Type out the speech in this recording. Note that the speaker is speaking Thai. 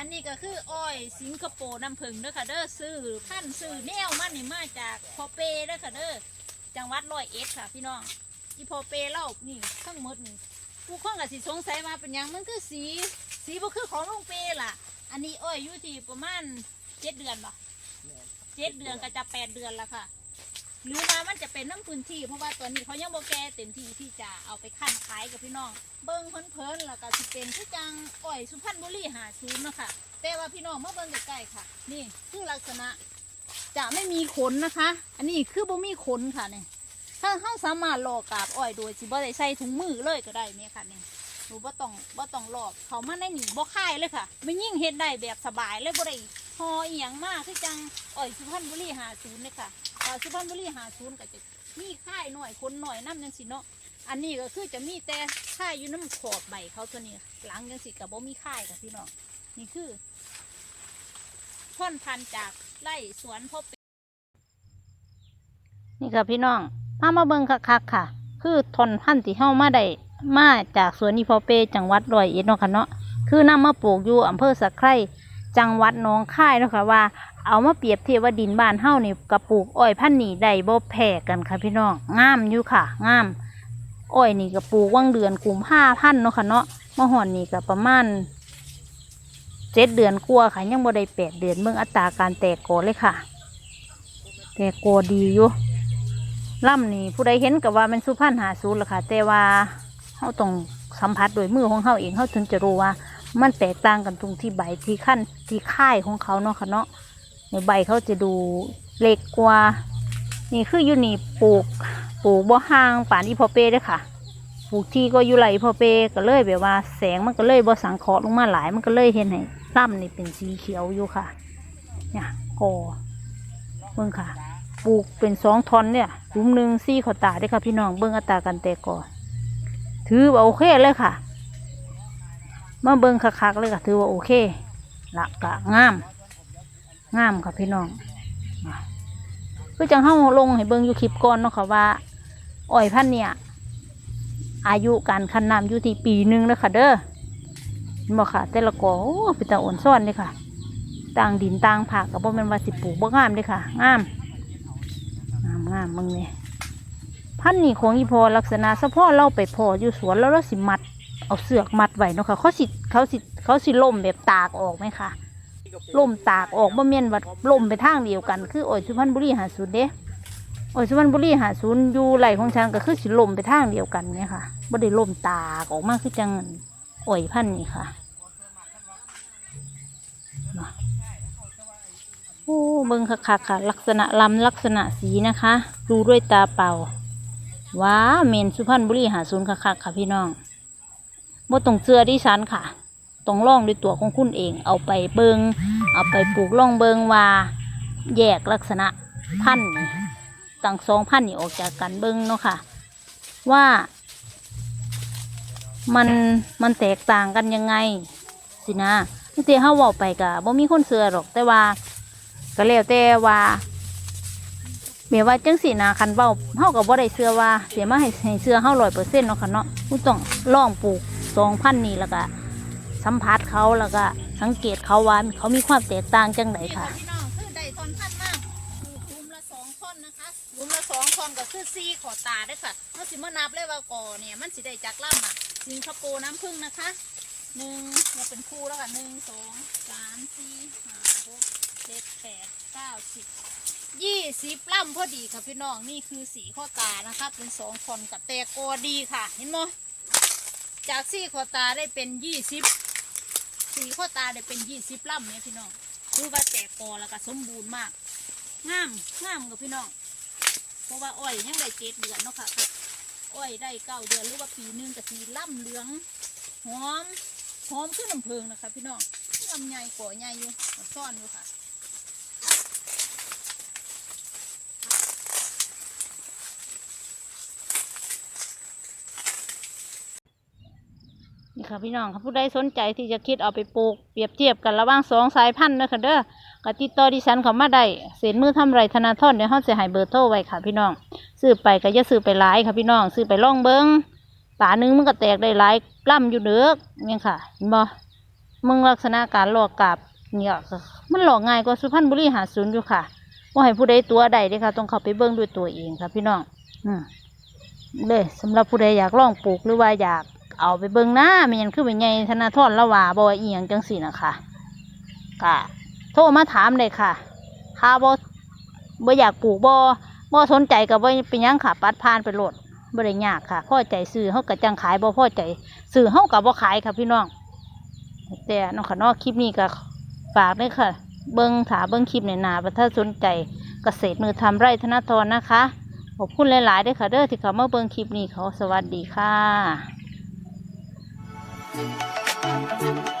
อันนี้ก็คืออ้อยสิงคโปร์น้ำผึ้งเด้อค่ะเด้อซื้อพันธุ์ซื้อแนวมันนี่มาจากพอเปเด้อค่ะเด้อจังหวัดร้อยเอ็ดค่ะ พี่น้องอีพอเปเล่านี่ทั้งหมดนี่ผู้คนก็สิสงสัยว่าเป็นยังมันคือสีสีบ่คือของลุงเปล่ะ อันนี้อ้อยอยู่ที่ประมาณเจ็ดเดือนบ่เจ็ดเดือนก็จะแปดเดือนละค่ะ หรือว่ามันจะเป็นน้ำพื้นที่ เพราะว่าตัวนี้เขายังโบแกเต็มที่ที่จะเอาไปขั้นขายกับพี่น้อง เบิ้งเพลินๆแล้วก็สิเป็นที่จังอ้อยสุพรรณบุรีหาซูนย์เนาะค่ะ แต่ว่าพี่น้องมาเบิ้งใกล้ๆค่ะ นี่คือลักษณะจะไม่มีขนนะคะ อันนี้คือบ่มีขนค่ะเนี่ยถ้าเขาสามารถหลอกกาบอ้อยโดยสิบ่ได้ใส่ถุงมือเลยก็ได้เนี่ยค่ะเนี่ยหนูบ่ต้องบ่ต้องหลอกเขามาในหนีบ่ค่ายเลยค่ะไม่ยิ่งเฮ็ดได้แบบสบายเลยบ่ได้หออีหยังมากคือจังอ้อยสุพรรณบุรีหาศูนย์เลยค่ะ สุพรรณบุรีหาศูนย์ก็จะมีค่ายหน่อยคนหน่อยน้ำจังสิเนาะอันนี้ก็คือจะมีแต่ค่ายอยู่น้ำขอบใบเขาตัวนี้หลังยังสิกับบ่มีค่ายค่ะพี่น้องนี่คือพ่นพันจากไร่สวนพ่อเป็ดนี่ค่ะพี่น้องพามาเบิ่งคักๆค่ะ คือทนพันธุ์ที่เฮามาได้มาจากสวนอีพอเปจังหวัดร้อยเอ็ดเนาะค่ะเนาะคือนำมาปลูกอยู่อำเภอสะไคร่ จังหวัดหนองคายเนาะค่ะว่า เอามาเปรียบเทียบว่าดินบ้านเฮานี่กับปลูกอ้อยพันธุ์นี้ได้บ่แพ้กันค่ะพี่น้องงามอยู่ค่ะงามอ้อยนี่ก็ปลูกว่างเดือนกุมภาพันธ์เนาะค่ะเนาะมะฮอนนี่ก็ประมาณเจ็ดเดือนกว่าค่ะยังบ่ได้แปดเดือนเบิ่งอัตราการแตกโกอเลยค่ะ แตกโกอดีอยู่ล่ำนี่ผู้ใดเห็นก็ว่ามันสุพรรณหาศูนย์ละค่ะ แต่ว่าเฮาต้องสัมผัสโดวยมือของเฮาเองเฮาถึงจะรู้ว่า มันแตกต่างกันตรงที่ใบที่ขั้นที่ค่ายของเขาเนาะค่ะเนาะในใบเขาจะดูเล็กกว่า นี่คืออยู่นี่ปลูกปลูกบ่ห่างป่านอีพอเป้เด้อค่ะปลูกที่ก็อยู่ไหลอีพอเป้ก็เลยแบบว่าแสงมันก็เลยบ่สังเคราะห์ลงมาหลายมันก็เลยเห็นให้ล่ำนี่เป็นสีเขียวอยู่ค่ะ เนี่ยกอเบิ่งค่ะ ปลูกเป็นสองทอนเนี่ยหลุมหนึ่งซี่ขอตาเด้ค่ะพี่น้องเบิ่งอัตรากันแตกกอถือว่าโอเคเลยค่ะ มาเบิ่งคักๆเลยค่ะถือว่าโอเคละกะงาม งามค่ะพี่น้องคือจังเฮาลงให้เบิ่งอยู่คลิปก่อนเนาะค่ะว่าอ้อยพันเนี่ย อายุการคันน้ำอยู่ที่ปีหนึ่งแล้วค่ะเด้อเห็นบ่ค่ะ แต่ละกอโอ้เป็นตาอ่อนซ่อนเลยค่ะต่างดินต่างผักกับบ่แม่นว่าสิปลูกบ่งามเลยค่ะงามงามงามมึงเนี่ยพันนี่ของอีพอลักษณะเฉพาะเราไปพออยู่สวนแล้วเราสิมัด เอาเสือกมัดไว้เนาะค่ะเขาสิเขาสิเขาสิล่มแบบตากออกไหมคะล่มตากออกบ่แม่นว่าล่มไปทางเดียวกัน คืออ้อยสุพรรณบุรีหาศูนย์เด้อ้อยสุพรรณบุรีหาศูนย์อยู่ไหลของฉันก็คือสิล่มไปทางเดียวกันเนี่ยค่ะบ่ได้ล่มตากออกมากคือจังอ้อยพันนี่ค่ะเนาะโอ้เบิ่งคักๆค่ะ ลักษณะลำลักษณะสีนะคะ ดูด้วยตาเปล่าว้าเมนสุพรรณบุรีหาศูนย์คักๆค่ะพี่น้อง บ่ต้องเชื่อดิฉันค่ะต้องลองด้วยตัวของคุณเอง เอาไปเบิงเอาไปปลูกล่องเบิงว่าแยกลักษณะพันธุ์นี่ต่างสองพันธุ์นี่ออกจากกันเบิงเนาะค่ะ ว่า มันมันแตกต่างกันยังไง สินะนี่เตเฮาเว้าไปกะบ่มีคนเสือหรอกแต่ว่า ก็แล้วแต่ว่าเมียว่าจังสีนะคันเว้าเฮาก็บ่ได้เสื้อว่าเสียมาให้ให้เสือเฮา100%เนาะค่ะเนาะคุณต้องลองปลูก สองพันนี่แล้วก็สัมผัสเขาแล้วก็สังเกตเขาว่าเขามีความแตกต่างจังไหนค่ะพี่น้องคือได้ทอนพันมากคือหลุมละสองท่อนนะคะหลุมละสองท่อนก็คือซีขอตาได้ค่ะเราสิมานับเลยว่าก่อเนี่ยมันสิได้จากล่ำอะสิงคโปร์น้ำผึ้งนะคะหนึ่งเราเป็นคู่แล้วค่ะหนึ่งสองสามสี่ห้าหกเจ็ดแปดเก้าสิบยี่สิบล่ำพอดีค่ะพี่น้องนี่คือสีข้อตานะคะเป็นสองคนกับแต่กอดีค่ะ เห็นไหม จากซี่ขอตาได้เป็นยี่สิบสีข้อตาได้เป็นยี่สิบลำเนี่ยพี่น้องคือว่าแตกกอแล้วก็สมบูรณ์มากงามงามกับพี่น้องเพราะว่าอ้อยยังได้เจ็ดเดือนเนาะค่ะครับอ้อยได้เก้าเดือนหรือว่าปีหนึงกับสีล่ำเหลืองหอมหอมขึ้นน้ำเพิงนะคะ พี่น้องลำใหญ่ก่อใหญ่อยู่ซ่อนอยู่ค่ะ ค่ะพี่น้องค่ะผู้ใดสนใจที่จะคิดเอาไปปลูกเปรียบเทียบกันระหว่างสองสายพันธุ์เด้อค่ะเด้อกติดต่อดิฉันเขามาได้เศษมือทำไรธนาทอนเดี๋ยวเขาจะให้เบอร์โทรไว้ค่ะพี่น้องซื้อไปก็อย่าซื้อไปหลายค่ะพี่น้องซื้อไปล่องเบิงตาหนึงมันก็แตกได้หลายกล้ำอยู่เด้อเนี่ยค่ะเห็นบ่มึงลักษณะการหลอกกาบเนี่ยมันหลอกง่ายกว่าสุพรรณบุรีหาศูนย์อยู่ค่ะว่าให้ผู้ใดตัวใดเด้ค่ะ ต้องเข้าไปเบิ่งด้วยตัวเองค่ะพี่น้อง อืมเด้สำหรับผู้ใดอยากลองปลูกหรือว่าอยาก เอาไปเบิ่งหน้าไมันยังคือเป็นไงธนาธรละว่าบ่ว่าอียงจังสี่นะคะก็โทรมาถามเลยค่ะถ้าบ่บ่อยากปลูกบ่บ่สนใจก็บ่เป็นยังค่ะ ปัดผ่านไปโลดบ่ได้ยากค่ะพ่อใจซื้อเฮาก็จังขายบ่พ่อใจซื้อเฮาก็บ่ขายค่ะพี่น้อง แต่น้องขนอคลิปนี้ก็ฝากด้วยค่ะ เบิ้งถาเบิ้งคลิปในนาประถ้าสนใจเกษตรมือทำไร่ธนาทรนะคะขอบคุณหลายๆด้วยค่ะเด้อที่เขามาเบิ้งคลิปนี้เขาสวัสดีค่ะ Thank you.